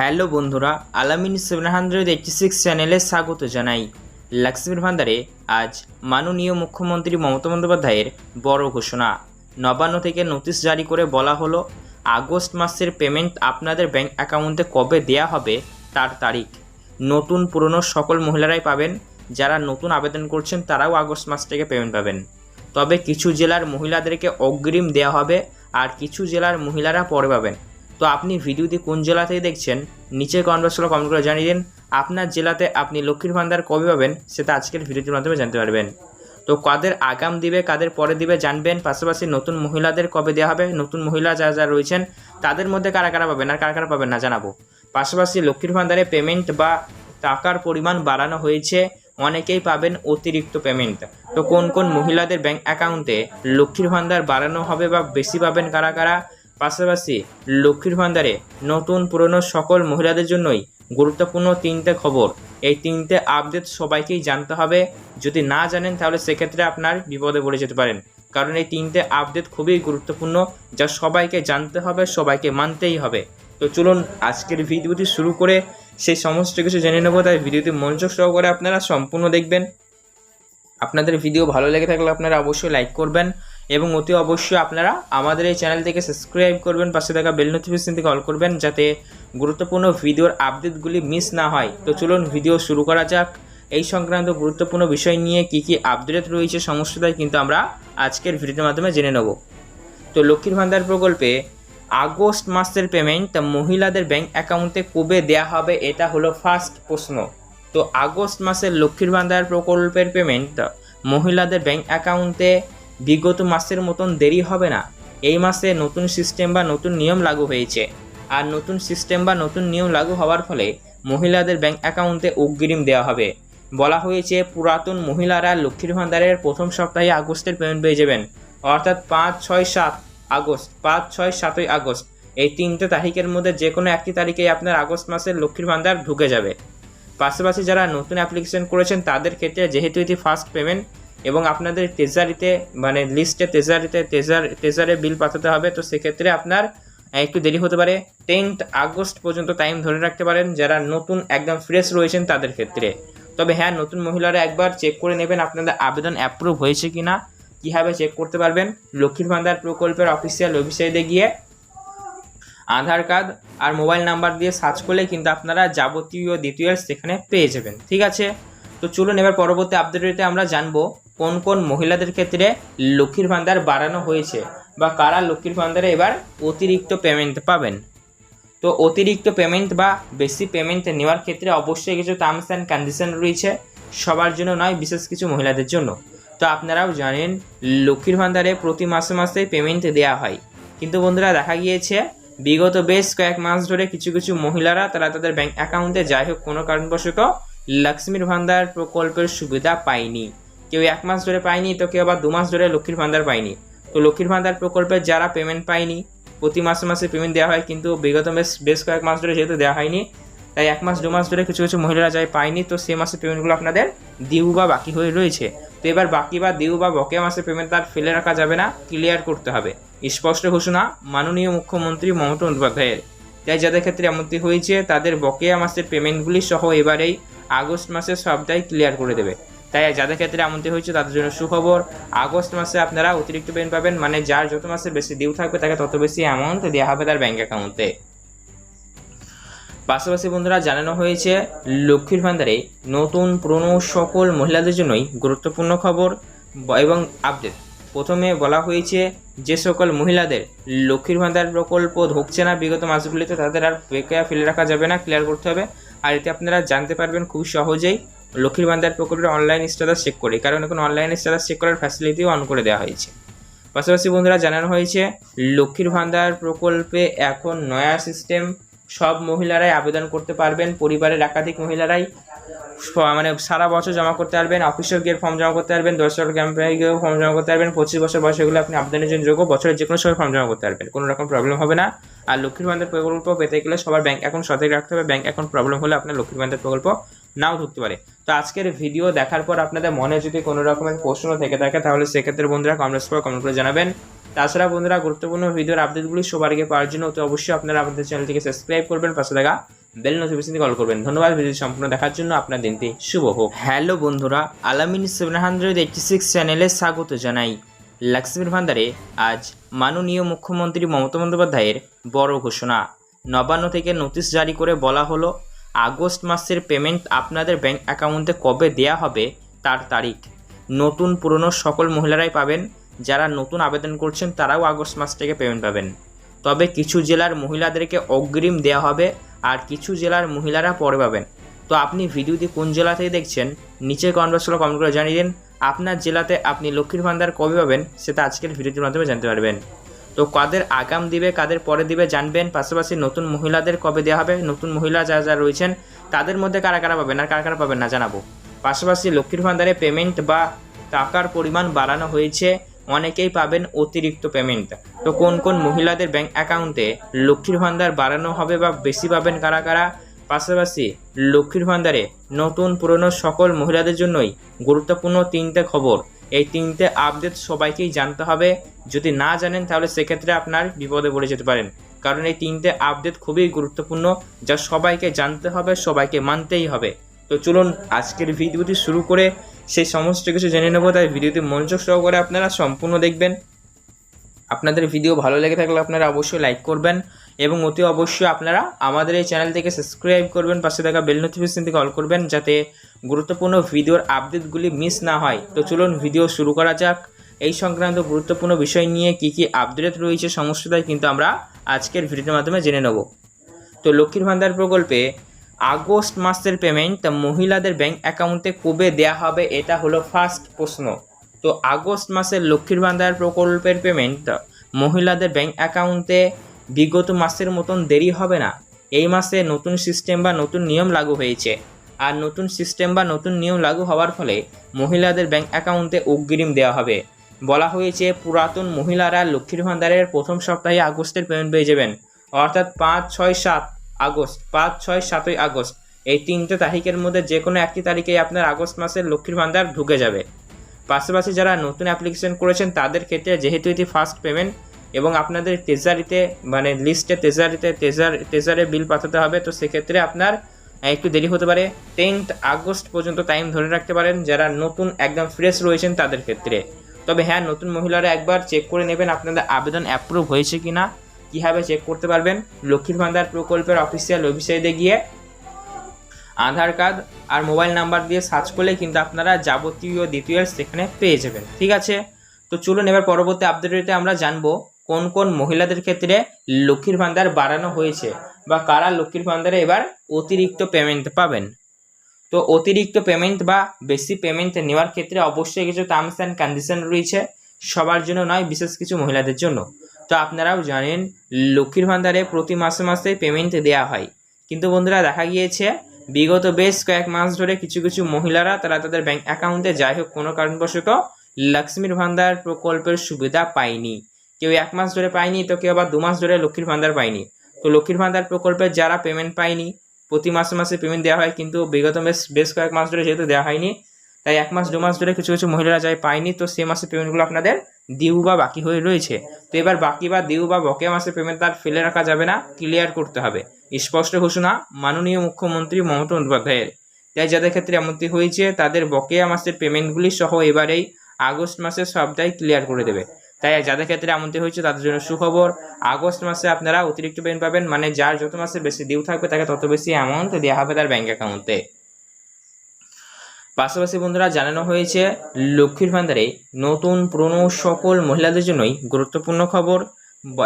Hello বন্ধুরা, আলামিন seven hundred eighty six চ্যানেলে স্বাগত জানাই। লক্ষ্মীর ভান্ডারে আজ মাননীয় মুখ্যমন্ত্রী মমতা বন্দ্যোপাধ্যায়ের বড় ঘোষণা। নবান্ন থেকে নোটিশ জারি করে বলা হলো, আগস্ট মাসের পেমেন্ট আপনাদের ব্যাংক অ্যাকাউন্টে কবে দেয়া হবে তার তারিখ। নতুন পুরনো সকল মহিলারাই পাবেন, যারা নতুন আবেদন করছেন তারাও আগস্ট মাস থেকে পেমেন্ট পাবেন। তবে কিছু জেলার মহিলাদেরকে অগ্রিম দেওয়া হবে আর কিছু জেলার মহিলারা পরে পাবেন। তো আপনি ভিডিওটি কোন জেলা থেকে দেখছেন নিচে কমেন্ট বক্সে কমেন্ট করে জানিয়ে দিন। আপনার জেলাতে আপনি লক্ষ্মীর ভান্ডার কবে পাবেন, সেটা আজকের ভিডিওটির মাধ্যমে জানতে পারবেন। তো কাদের আগাম দিবে, কাদের পরে দিবে জানবেন, পাশাপাশি নতুন মহিলাদের কবে দেওয়া হবে, নতুন মহিলা যারা যারা রয়েছেন, তাদের মধ্যে কারা কারা পাবেন আর কারা কারা পাবেন না জানাব। পাশাপাশি লক্ষ্মীর ভান্ডারে পেমেন্ট বা টাকার পরিমাণ বাড়ানো হয়েছে, অনেকেই পাবেন অতিরিক্ত পেমেন্ট তো কোন কোন মহিলাদের ব্যাংক অ্যাকাউন্টে লক্ষ্মীর ভান্ডার বাড়ানো হবে বা বেশি পাবেন কারা কারা পাশাপাশি লক্ষ্মীর ভান্ডারে নতুন পুরনো সকল মহিলাদের জন্যই গুরুত্বপূর্ণ তিনটে খবর। এই তিনটে আপডেট সবাইকেই জানতে হবে। যদি না জানেন, তাহলে সেক্ষেত্রে আপনার বিপদে পড়ে যেতে পারেন। কারণ এই তিনটে আপডেট খুবই গুরুত্বপূর্ণ, যা সবাইকে জানতে হবে, সবাইকে মানতেই হবে। তো চলুন, আজকের ভিডিওটি শুরু করে সেই সমস্ত কিছু জেনে নেব। তাই ভিডিওটি মনোযোগ সহকারে আপনারা সম্পূর্ণ দেখবেন। আপনাদের ভিডিও ভালো লেগে থাকলে আপনারা অবশ্যই লাইক করবেন। এবং অতি অবশ্যই আপনারা আমাদের এই চ্যানেল থেকে সাবস্ক্রাইব করবেন, পাশে থাকা বেল নোটিফিকেশন থেকে অল করবেন, যাতে গুরুত্বপূর্ণ ভিডিওর আপডেটগুলি মিস না হয়। তো চলুন ভিডিও শুরু করা যাক। এই সংক্রান্ত গুরুত্বপূর্ণ বিষয় নিয়ে কী কী আপডেট রয়েছে, সমস্তটাই কিন্তু আমরা আজকের ভিডিওর মাধ্যমে জেনে নেব। তো লক্ষ্মীর ভান্ডার প্রকল্পে আগস্ট মাসের পেমেন্ট মহিলাদের ব্যাংক অ্যাকাউন্টে কবে দেয়া হবে, এটা হলো ফার্স্ট প্রশ্ন। তো আগস্ট মাসের লক্ষ্মীর ভান্ডার প্রকল্পের পেমেন্ট মহিলাদের ব্যাংক অ্যাকাউন্টে বিগত মাসের মতন দেরি হবে না। এই মাসে নতুন সিস্টেম বা নতুন নিয়ম লাগু হয়েছে। আর নতুন সিস্টেম বা নতুন নিয়ম লাগু হওয়ার ফলে মহিলাদের ব্যাংক অ্যাকাউন্টে অগ্রিম দেওয়া হবে। বলা হয়েছে, পুরাতন মহিলারা লক্ষ্মীর ভান্ডারের প্রথম সপ্তাহে আগস্টের পেমেন্ট পেয়ে যাবেন। অর্থাৎ পাঁচ, ছয়, সাত আগস্ট, পাঁচ, ছয়, সাতই আগস্ট। এই তিনটে তারিখের মধ্যে যে কোনো একটি তারিখেই আপনার আগস্ট মাসের লক্ষ্মীর ভান্ডার ঢুকে যাবে। পাশাপাশি যারা নতুন অ্যাপ্লিকেশন করেছেন, তাদের ক্ষেত্রে যেহেতু এটি ফার্স্ট পেমেন্ট এবং আপনাদের তেজারিতে মানে লিস্টে তেজারিতে তেজার তেজারে বিল পাঠাতে হবে, তো সেক্ষেত্রে আপনার একটু দেরি হতে পারে। টেন্থ আগস্ট পর্যন্ত টাইম ধরে রাখতে পারেন, যারা নতুন একদম ফ্রেশ রয়েছেন তাদের ক্ষেত্রে। তবে হ্যাঁ নতুন মহিলারা একবার চেক করে নেবেন আপনাদের আবেদন অ্যাপ্রুভ হয়েছে কি না কীভাবে চেক করতে পারবেন। লক্ষ্মীর ভান্ডার প্রকল্পের অফিসিয়াল ওয়েবসাইটে গিয়ে আধার কার্ড আর মোবাইল নাম্বার দিয়ে সার্চ করলে কিন্তু আপনারা যাবতীয় ডিটেলস সেখানে পেয়ে যাবেন। ঠিক আছে? তো চলুন এবার পরবর্তী আপডেটে আমরা জানব কোন কোন মহিলাদের ক্ষেত্রে লক্ষ্মীর ভান্ডার বাড়ানো হয়েছে বা কারা লক্ষ্মীর ভান্ডারে এবার অতিরিক্ত পেমেন্ট পাবেন? তো অতিরিক্ত পেমেন্ট বা বেশি পেমেন্ট নেওয়ার ক্ষেত্রে অবশ্যই কিছু টার্মস অ্যান্ড কন্ডিশন রয়েছে, সবার জন্য নয়, বিশেষ কিছু মহিলাদের জন্য। তো আপনারাও জানেন, লক্ষ্মীর ভান্ডারে প্রতি মাসে মাসে পেমেন্ট দেওয়া হয়। কিন্তু বন্ধুরা, দেখা গিয়েছে, বিগত বেশ কয়েক মাস ধরে কিছু কিছু মহিলারা, তারা তাদের ব্যাংক অ্যাকাউন্টে যাই হোক, কোনো কারণবশত লক্ষ্মীর ভান্ডার প্রকল্পের সুবিধা পায়নি। কেউ এক মাস ধরে পায়নি, তো কেউ আবার দু মাস ধরে লক্ষ্মীর ভান্ডার পায়নি। তো লক্ষ্মীর ভান্ডার প্রকল্পের যারা পেমেন্ট পায়নি, প্রতি মাসে মাসে পেমেন্ট দেওয়া হয়, কিন্তু বিগত বেশ বেশ কয়েক মাস ধরে যেহেতু দেওয়া হয়নি, তাই এক মাস, দু মাস ধরে কিছু কিছু মহিলারা যাই পায়নি, তো সে মাসে পেমেন্টগুলো আপনাদের দিউ বা বাকি হয়ে রয়েছে। তো এবার বাকি বা দিউ বা বকেয়া মাসে পেমেন্ট তার ফেলে রাখা যাবে না ক্লিয়ার করতে হবে। স্পষ্ট ঘোষণা, মাননীয় মুখ্যমন্ত্রী মমতা বন্দ্যোপাধ্যায়ের। তাই যাদের ক্ষেত্রে এমনটি হয়েছে, তাদের বকেয়া মাসের পেমেন্টগুলি সহ এবারেই আগস্ট মাসের সবটাই ক্লিয়ার করে দেবে। তাই যাদের ক্ষেত্রে এমনটি হয়েছে, তাদের জন্য সুখবর। আগস্ট মাসে আপনারা অতিরিক্ত পেমেন্ট পাবেন মানে যার যত মাসে বেশি ডিউ থাকবে, তাকে তত বেশি অ্যামাউন্ট দেওয়া হবে তার ব্যাঙ্ক অ্যাকাউন্টে পাশাপাশি বন্ধুরা, জানানো হয়েছে, লক্ষ্মীর ভান্ডারে নতুন পুরনো সকল মহিলাদের জন্যই গুরুত্বপূর্ণ খবর এবং আপডেট প্রথমে বলা হয়েছে, যে সকল মহিলাদের লক্ষ্মীর ভান্ডার প্রকল্প ঢুকছে না বিগত মাসগুলিতে, তাদের আর বেকার ফেলে রাখা যাবে না ক্লিয়ার করতে হবে। আর এতে আপনারা জানতে পারবেন খুব সহজেই। লক্ষ্মীর ভান্ডার প্রকল্পের অনলাইন স্ট্যাটাস চেক করি। কারণ এখন অনলাইন স্ট্যাটাস চেক করার ফ্যাসিলিটিও অন করে দেওয়া হয়েছে। পাশাপাশি বন্ধুরা, জানানো হয়েছে লক্ষ্মীর ভান্ডার প্রকল্পে এখন নয়া সিস্টেম সব মহিলারাই আবেদন করতে পারবেন, পরিবারের একাধিক মহিলারাই। মানে সারা বছর জমা করতে পারবেন অফিসেও গিয়ে ফর্ম জমা করতে পারবেন, দশ টাকা ক্যাম্পে গিয়েও ফর্ম জমা করতে পারবেন, পঁচিশ বছর বয়সে গেলে আপনি আবেদনের জন্য যোগ্য বছরের যে কোনো সময় ফর্ম জমা করতে পারবেন, কোনো রকম প্রবলেম হবে না। আর লক্ষ্মীর ভান্ডার প্রকল্প পেতে গেলে সবার ব্যাংক অ্যাকাউন্ট সঠিক রাখতে হবে ব্যাংক অ্যাকাউন্ট প্রবলেম হলে আপনার লক্ষ্মীর ভান্ডার প্রকল্প নাও ঢুকতে পারে। তো আজকের ভিডিও দেখার পর আপনাদের মনে যদি কোনো রকমের প্রশ্ন থেকে থাকে, তাহলে সেক্ষেত্রে বন্ধুরা কমেন্টস করে কমেন্ট করে জানাবেন। তাছাড়া বন্ধুরা গুরুত্বপূর্ণ ভিডিওর আপডেটগুলি সবার আগে পাওয়ার জন্য তো অবশ্যই আপনারা আমাদের চ্যানেলটিকে সাবস্ক্রাইব করবেন, পাশে থাকা বেল নোটিফিকেশন কল করবেন। ধন্যবাদ ভিডিও সম্পূর্ণ দেখার জন্য আপনার দিনটি শুভ হোক। হ্যালো বন্ধুরা আলামিন সেভেন হান্ড্রেড এইটটি সিক্স চ্যানেলে স্বাগত জানাই। লক্ষ্মীর ভান্ডারে আজ মাননীয় মুখ্যমন্ত্রী মমতা বন্দ্যোপাধ্যায়ের বড় ঘোষণা। নবান্ন থেকে নোটিশ জারি করে বলা হলো আগস্ট মাসের পেমেন্ট আপনাদের ব্যাঙ্ক অ্যাকাউন্টে কবে দেয়া হবে তার তারিখ। নতুন, পুরনো সকল মহিলারাই পাবেন। যারা নতুন আবেদন করছেন, তারাও আগস্ট মাস থেকে পেমেন্ট পাবেন। তবে কিছু জেলার মহিলাদেরকে অগ্রিম দেওয়া হবে আর কিছু জেলার মহিলারা পরে পাবেন। তো আপনি ভিডিওটি কোন জেলা থেকে দেখছেন, নিচে কমেন্ট বক্সে কমেন্ট করে জানিয়ে দিন। আপনার জেলাতে আপনি লক্ষ্মীর ভান্ডার কবে পাবেন, সেটা আজকের ভিডিওটির মাধ্যমে জানতে পারবেন। তো কাদের আগাম দিবে, কাদের পরে দিবে জানবেন। পাশাপাশি নতুন মহিলাদের কবে দেওয়া হবে, নতুন মহিলা যারা যারা রয়েছেন, তাদের মধ্যে কারা কারা পাবেন আর কারা কারা পাবেন না জানাব। পাশাপাশি লক্ষ্মীর ভান্ডারে পেমেন্ট বা টাকার পরিমাণ বাড়ানো হয়েছে, অনেকেই পাবেন অতিরিক্ত পেমেন্ট তো কোন কোন মহিলাদের ব্যাংক অ্যাকাউন্টে লক্ষ্মীর ভান্ডার বাড়ানো হবে বা বেশি পাবেন কারা কারা? পাশাপাশি লক্ষ্মীর ভান্ডারে নতুন পুরনো সকল মহিলাদের জন্যই গুরুত্বপূর্ণ তিনটে খবর। এই তিনটে আপডেট সবাইকেই জানতে হবে। যদি না জানেন, তাহলে সেক্ষেত্রে আপনার বিপদে পড়ে যেতে পারেন। কারণ এই তিনটে আপডেট খুবই গুরুত্বপূর্ণ, যা সবাইকে জানতে হবে, সবাইকে মানতেই হবে। তো চলুন, আজকের ভিডিওটি শুরু করে সেই সমস্ত কিছু জেনে নেব। তাই ভিডিওটি মনোযোগ সহকারে আপনারা সম্পূর্ণ দেখবেন। আপনাদের ভিডিও ভালো লেগে থাকলে আপনারা অবশ্যই লাইক করবেন এবং অতি অবশ্যই আপনারা আমাদের এই চ্যানেল থেকে সাবস্ক্রাইব করবেন, পাশে থাকা বেল নোটিফিকেশন থেকে অল করবেন, যাতে গুরুত্বপূর্ণ ভিডিওর আপডেটগুলি মিস না হয়। তো চলুন ভিডিও শুরু করা যাক। এই সংক্রান্ত গুরুত্বপূর্ণ বিষয় নিয়ে কী কী আপডেট রয়েছে সমস্যাটাই কিন্তু আমরা আজকের ভিডিওর মাধ্যমে জেনে নেব। তো লক্ষ্মীর ভান্ডার প্রকল্পে আগস্ট মাসের পেমেন্ট মহিলাদের ব্যাংক অ্যাকাউন্টে কবে দেয়া হবে এটা হলো ফার্স্ট প্রশ্ন। তো আগস্ট মাসের লক্ষ্মীর ভান্ডার প্রকল্পের পেমেন্ট মহিলাদের ব্যাংক অ্যাকাউন্টে বিগত মাসের মতন দেরি হবে না। এই মাসে নতুন সিস্টেম বা নতুন নিয়ম লাগু হয়েছে। আর নতুন সিস্টেম বা নতুন নিয়ম লাগু হওয়ার ফলে মহিলাদের ব্যাংক অ্যাকাউন্টে অগ্রিম দেওয়া হবে। বলা হয়েছে, পুরাতন মহিলারা লক্ষ্মীর ভান্ডারের প্রথম সপ্তাহে আগস্টের পেমেন্ট পেয়ে যাবেন। অর্থাৎ পাঁচ, ছয়, সাত আগস্ট, পাঁচ, ছয়, সাতই আগস্ট। এই তিনটে তারিখের মধ্যে যে কোনো একটি তারিখে আপনার আগস্ট মাসের লক্ষ্মীর ভান্ডার ঢুকে যাবে। পাশাপাশি যারা নতুন অ্যাপ্লিকেশন করেছেন, তাদের ক্ষেত্রে যেহেতু এটি ফার্স্ট পেমেন্ট এবং আপনাদের ট্রেজারিতে মানে লিস্টে ট্রেজারিতে ট্রেজার ট্রেজারে বিল পাঠাতে হবে, তো সেক্ষেত্রে আপনার একটু দেরি হতে পারে। টেন্থ আগস্ট পর্যন্ত টাইম ধরে রাখতে পারেন যারা নতুন একদম ফ্রেশ রয়েছেন তাদের ক্ষেত্রে। তবে হ্যাঁ নতুন মহিলারা একবার চেক করে নেবেন আপনাদের আবেদন অ্যাপ্রুভ হয়েছে কি না কীভাবে চেক করতে পারবেন। লক্ষ্মীর ভান্ডার প্রকল্পের অফিসিয়াল ওয়েবসাইটে গিয়ে আধার কার্ড আর মোবাইল নাম্বার দিয়ে সার্চ করলে কিন্তু আপনারা যাবতীয় ডিটেলস সেখানে পেয়ে যাবেন। ঠিক আছে? তো চলুন এবার পরবর্তী আপডেটে আমরা জানব কোন কোন মহিলাদের ক্ষেত্রে লক্ষ্মীর ভান্ডার বাড়ানো হয়েছে বা কারা লক্ষ্মীর ভান্ডারে এবার অতিরিক্ত পেমেন্ট পাবেন? তো অতিরিক্ত পেমেন্ট বা বেশি পেমেন্ট নেওয়ার ক্ষেত্রে অবশ্যই কিছু টার্মস অ্যান্ড কন্ডিশন রয়েছে, সবার জন্য নয়, বিশেষ কিছু মহিলাদের জন্য। তো আপনারাও জানেন, লক্ষ্মীর ভান্ডারে প্রতি মাসে মাসে পেমেন্ট দেওয়া হয়। কিন্তু বন্ধুরা, দেখা গিয়েছে, বিগত বেশ কয়েক মাস ধরে কিছু কিছু মহিলারা, তারা তাদের ব্যাংক অ্যাকাউন্টে যাই হোক কোনো কারণবশত লক্ষ্মীর ভান্ডার প্রকল্পের সুবিধা পায়নি। কেউ এক মাস ধরে পায়নি, তো কেউ আবার দু মাস ধরে লক্ষ্মীর ভান্ডার পায়নি। তো লক্ষ্মীর ভান্ডার প্রকল্পের যারা পেমেন্ট পায়নি, প্রতি মাসে মাসে পেমেন্ট দেওয়া হয়, কিন্তু বিগত বেশ বেশ কয়েক মাস ধরে যেহেতু দেওয়া হয়নি, তাই এক মাস, দু মাস ধরে কিছু কিছু মহিলারা যাই পায়নি, তো সে মাসে পেমেন্টগুলো আপনাদের দিউ বা বাকি হয়ে রয়েছে। তো এবার বাকি বা দিউ বা বকেয়া মাসে পেমেন্ট তার ফেলে রাখা যাবে না ক্লিয়ার করতে হবে। স্পষ্ট ঘোষণা, মাননীয় মুখ্যমন্ত্রী মমতা বন্দ্যোপাধ্যায়ের। তাই যাদের ক্ষেত্রে এমনটি হয়েছে, তাদের বকেয়া মাসের পেমেন্টগুলি সহ এবারেই আগস্ট মাসের সবটাই ক্লিয়ার করে দেবে। তাই যাদের ক্ষেত্রে এমনটি হয়েছে, তাদের জন্য সুখবর। আগস্ট মাসে আপনারা অতিরিক্ত পেন পাবেন মানে যার যত মাসে বেশি ডিউ থাকবে, তাকে তত বেশি অ্যামাউন্ট দেওয়া হবে তার ব্যাঙ্ক অ্যাকাউন্টে পাশাপাশি বন্ধুরা, জানানো হয়েছে, লক্ষ্মীর ভান্ডারে নতুন পুরনো সকল মহিলাদের জন্যই গুরুত্বপূর্ণ খবর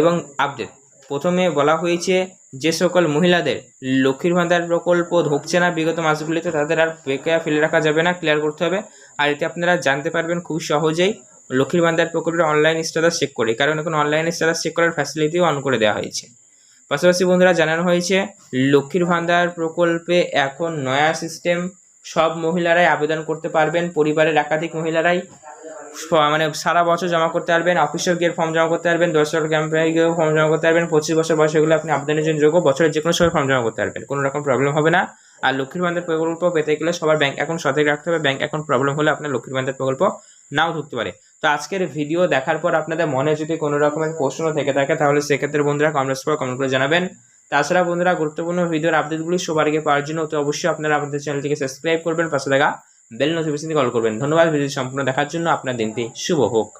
এবং আপডেট প্রথমে বলা হয়েছে, যে সকল মহিলাদের লক্ষ্মীর ভান্ডার প্রকল্প ঢুকছে না বিগত মাসগুলিতে, তাদের আর বেকার ফেলে রাখা যাবে না ক্লিয়ার করতে হবে। আর এতে আপনারা জানতে পারবেন খুব সহজেই। লক্ষ্মীর ভান্ডার প্রকল্পের অনলাইন স্ট্যাটাস চেক করি। কারণ এখন অনলাইন স্ট্যাটাস চেক করার ফ্যাসিলিটিও অন করে দেওয়া হয়েছে। পাশাপাশি বন্ধুরা, জানানো হয়েছে, লক্ষ্মীর ভান্ডার প্রকল্পে এখন নয়া সিস্টেম সব মহিলারাই আবেদন করতে পারবেন, পরিবারের একাধিক মহিলারাই। মানে সারা বছর জমা করতে পারবেন অফিসে গিয়ে ফর্ম জমা করতে পারবেন, দশ টাকা ক্যাম্পে গিয়েও ফর্ম জমা করতে পারবেন, পঁচিশ বছর বয়সে গেলে আপনি আবেদনের জন্য যোগ্য বছরের যে কোনো সময় ফর্ম জমা করতে পারবেন, কোনো রকম প্রবলেম হবে না। আর লক্ষ্মীর ভান্ডার প্রকল্প পেতে গেলে সবার ব্যাংক অ্যাকাউন্ট সঠিক রাখতে হবে ব্যাংক অ্যাকাউন্ট প্রবলেম হলে আপনার লক্ষ্মীর ভান্ডার প্রকল্প নাও ঢুকতে পারে। তো আজকের ভিডিও দেখার পর আপনাদের মনে যদি কোনো রকমের প্রশ্ন থেকে থাকে, তাহলে সেক্ষেত্রে বন্ধুরা কমেন্টস করে কমেন্ট করে জানাবেন। তাছাড়া বন্ধুরা গুরুত্বপূর্ণ ভিডিওর আপডেটগুলি সবার আগে পাওয়ার জন্য অতি অবশ্যই আপনারা আমাদের চ্যানেলটিকে সাবস্ক্রাইব করবেন, পাশে থাকা বেল নোটিফিকেশনটি কল করবেন। ধন্যবাদ ভিডিও সম্পূর্ণ দেখার জন্য। আপনার দিনটি শুভ হোক।